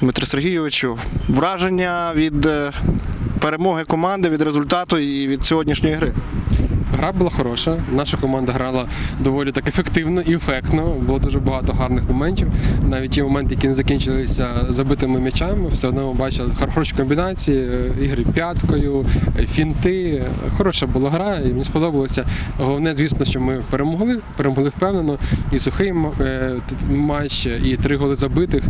Дмитре Сергійовичу, враження від е, перемоги команди, від результату і від сьогоднішньої гри. Гра була хороша. Наша команда грала доволі так ефективно і ефектно. Було дуже багато гарних моментів. Навіть ті моменти, які не закінчилися забитими м'ячами, все одно ми бачили хороші комбінації, е, ігри п'яткою, е, фінти. Хороша була гра, і мені сподобалося. Головне, звісно, що ми перемогли, перемогли впевнено. І сухий е, матч, і три голи забитих.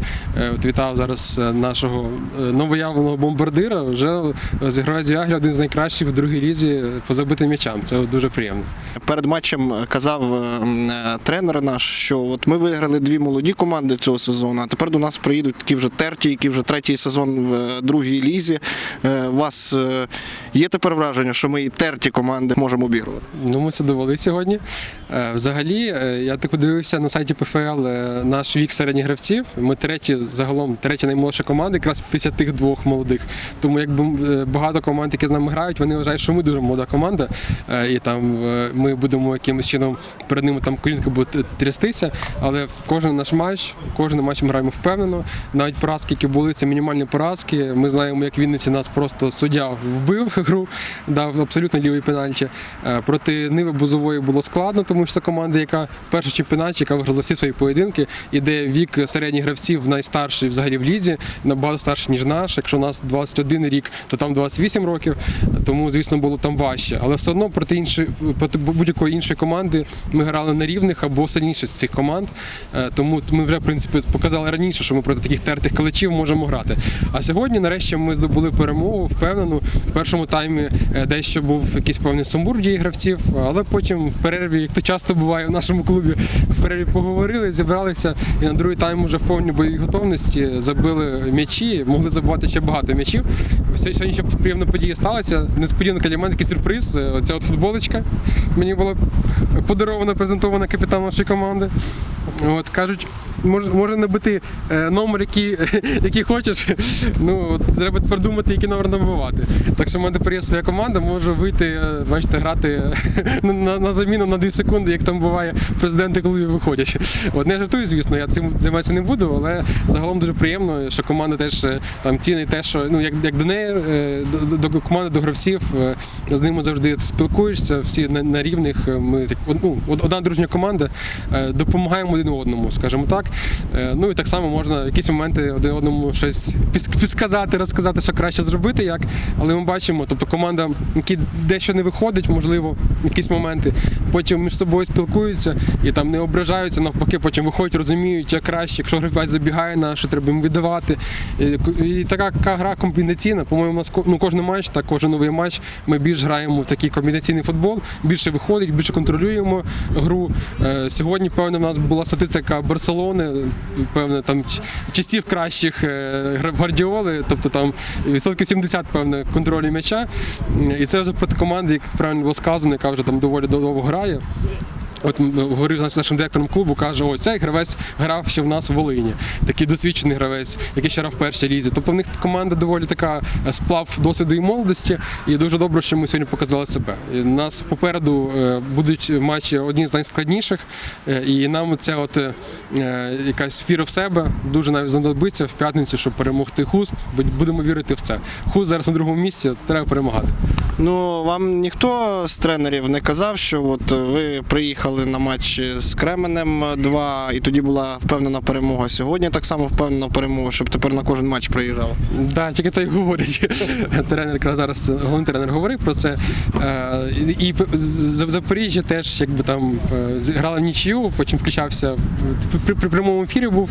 От вітав зараз нашого новоявленого бомбардира. Вже зіграє Зіаглі один з найкращих в другій лізі по забитим м'ячам. Це дуже приємно. Перед матчем казав е, е, тренер наш, що от ми виграли дві молоді команди цього сезону, а тепер до нас приїдуть такі вже терті, які вже третій сезон в е, другій лізі. Е, У вас е, є тепер враження, що ми і терті команди можемо обігрувати? Ну, ми це довели сьогодні. Е, Взагалі, е, я так подивився на сайті ПФЛ е, наш вік середніх гравців. Ми треті, загалом третя наймолодша команда, якраз після тих двох молодих. Тому якби е, багато команд, які з нами грають, вони вважають, що ми дуже молода команда, е, і там е, ми будемо якимось чином перед ними там колінки будуть трястися. Але в кожен наш матч, кожен матч ми граємо впевнено. Навіть поразки, які були, це мінімальні поразки. Ми знаємо, як Вінниці нас просто суддя вбив гру, дав абсолютно лівий пенальті. Е, Проти Ниви Бузової було складно, тому що це команда, яка перша в чемпіонаті, яка виграла всі свої поєдинки, і де вік середніх гравців найстарший взагалі в лізі, набагато старший, ніж наш. Якщо у нас 21 рік, то там 28 років. Тому, звісно, було там важче. Але все одно проти іншої, проти будь-якої іншої команди ми грали на рівних або сильніше з цих команд. Е, Тому ми вже в принципі показали раніше, що ми проти таких тертих калачів можемо грати. А сьогодні, нарешті, ми здобули перемогу впевнену. В першому таймі е, дещо був якийсь певний сумбур дії гравців, але потім в перерві, як то часто буває в нашому клубі, в перерві поговорили, зібралися і на другий тайм вже в повній бойовій готовності забили м'ячі, могли забувати ще багато м'ячів. Сьогодні ще приємна подія сталася. Несподіванка для мене такий сюрприз. Е, Оця от футболочка мені була подарована, презентована капітан нашої команди. От кажуть, може, може набити е, номер, який, який хочеш. Ну треба тепер думати, який номер набивати. Так що в мене тепер є своя команда, можу вийти, е, бачите, грати на, на, на заміну на 2 секунди, як там буває президенти клубів виходять. От не жартую, звісно, я цим займатися не буду, але загалом дуже приємно, що команда теж е, там цінить те, що ну як, як до неї, до, до, команди, до гравців, з ними завжди спілкуєшся, всі на, на рівних. Ми так, ну, одна дружня команда, допомагаємо один одному, скажімо так. Е, Ну і так само можна якісь моменти один одному щось підсказати, розказати, що краще зробити, як. Але ми бачимо, тобто команда, які дещо не виходить, можливо, якісь моменти, потім між собою спілкуються і там не ображаються, навпаки, потім виходять, розуміють, як краще, якщо гравець забігає на що треба йому віддавати. І, і така, гра комбінаційна. По-моєму, у нас ну, кожен матч, так кожен новий матч. Ми більш граємо в такий комбінаційний футбол, більше виходить, більше контролюємо гру. Е, Сьогодні, певно, в нас була статистика Барселони, певне, там часів кращих е, Гвардіоли, тобто там відсотків 70, певне, контролю м'яча. І це вже проти команди, як правильно було сказано, яка вже там доволі довго грає. От говорив з нашим директором клубу, каже, ось цей гравець грав ще в нас в Волині. Такий досвідчений гравець, який ще грав в першій лізі. Тобто в них команда доволі така е, сплав досвіду і молодості, і дуже добре, що ми сьогодні показали себе. І нас попереду е, будуть матчі одні з найскладніших, е, і нам ця от якась віра в себе дуже навіть знадобиться в п'ятницю, щоб перемогти хуст. Будемо вірити в це. Хуст зараз на другому місці, треба перемагати. Ну вам ніхто з тренерів не казав, що от ви приїхали на матч з Кременем 2, і тоді була впевнена перемога. Сьогодні так само впевнена перемога, щоб тепер на кожен матч приїжджали. Так, тільки то й говорять. Тренер якраз зараз головний тренер говорив про це. Е, І Запоріжжі теж якби там е, грали в нічию, потім включався при, при прямому ефірі був.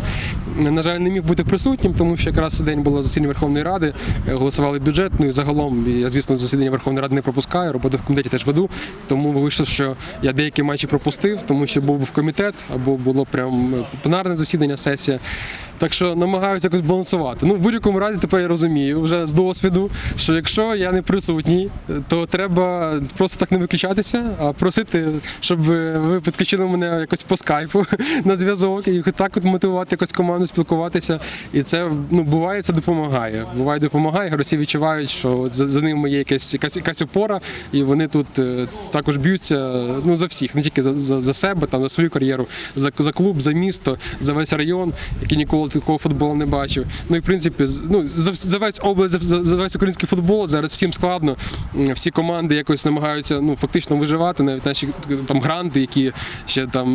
На жаль, не міг бути присутнім, тому що якраз цей день було засідання Верховної Ради, е, голосували бюджет. Ну і загалом я, звісно, засідання Верховної Ради не пропускаю, роботу в комітеті теж веду. Тому вийшло, що я деякі матчі пропустив, тому що був в комітет або було прям е, пленарне засідання, сесія. Так що намагаюся якось балансувати. Ну, в будь-якому разі тепер я розумію вже з досвіду, що якщо я не присутній, то треба просто так не виключатися, а просити, щоб ви підключили мене якось по скайпу на зв'язок і так от мотивувати якось команду спілкуватися. І це ну буває, це допомагає. Буває, допомагає. Гравці відчувають, що за, за ними є якась, якась якась опора, і вони тут е, також б'ються ну за всіх, не тільки за, за, за себе, там за свою кар'єру, за, за клуб, за місто, за весь район, який ніколи такого футболу не бачив. Ну і в принципі, ну, за, за весь область, за, за весь український футбол зараз всім складно. Всі команди якось намагаються ну, фактично виживати, навіть наші там гранти, які ще там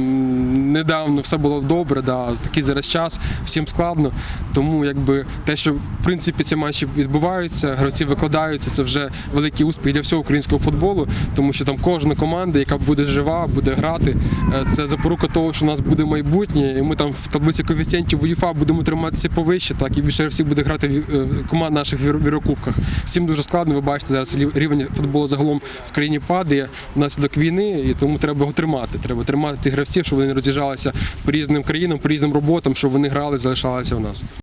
недавно все було добре, да, такий зараз час, всім складно. Тому якби те, що в принципі ці матчі відбуваються, гравці викладаються, це вже великий успіх для всього українського футболу, тому що там кожна команда, яка буде жива, буде грати, е, це запорука того, що у нас буде майбутнє, і ми там в таблиці коефіцієнтів УЄФА будемо триматися повище, так і більше гравців буде грати е, команд наших в Єврокубках. Всім дуже складно. Ви бачите, зараз рівень футболу загалом в країні падає внаслідок війни, і тому треба його тримати. Треба тримати цих гравців, щоб вони роз'їжджалися по різним країнам, по різним роботам, щоб вони грали, залишалися у нас.